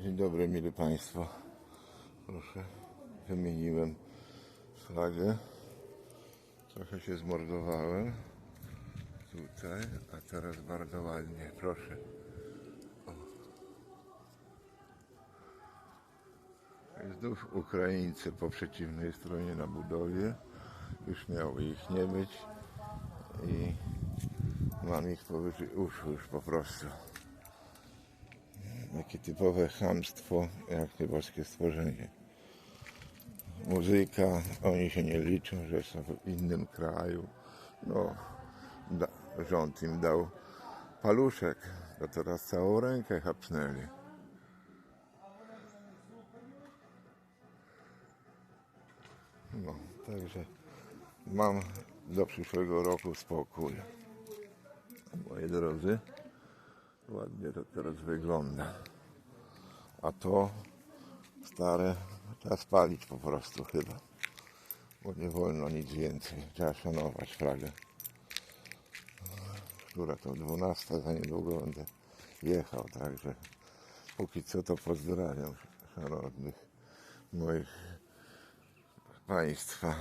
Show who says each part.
Speaker 1: Dzień dobry, mili Państwo. Proszę, wymieniłem flagę. Trochę się zmordowałem. Tutaj, a teraz bardzo ładnie. Proszę. Znów Ukraińcy po przeciwnej stronie na budowie. Już miało ich nie być. I mam ich powyżej uszu już po prostu. Takie typowe chamstwo, jak nieboskie stworzenie. Muzyka, oni się nie liczą, że są w innym kraju. No, da, rząd im dał paluszek, to teraz całą rękę chapsnęli. No, także mam do przyszłego roku spokój. Moi drodzy. Ładnie to teraz wygląda. A to stare trzeba spalić po prostu chyba. Bo nie wolno nic więcej. Trzeba szanować flagę. Która to 12 za niedługo będę jechał, także póki co to pozdrawiam szanownych moich państwa.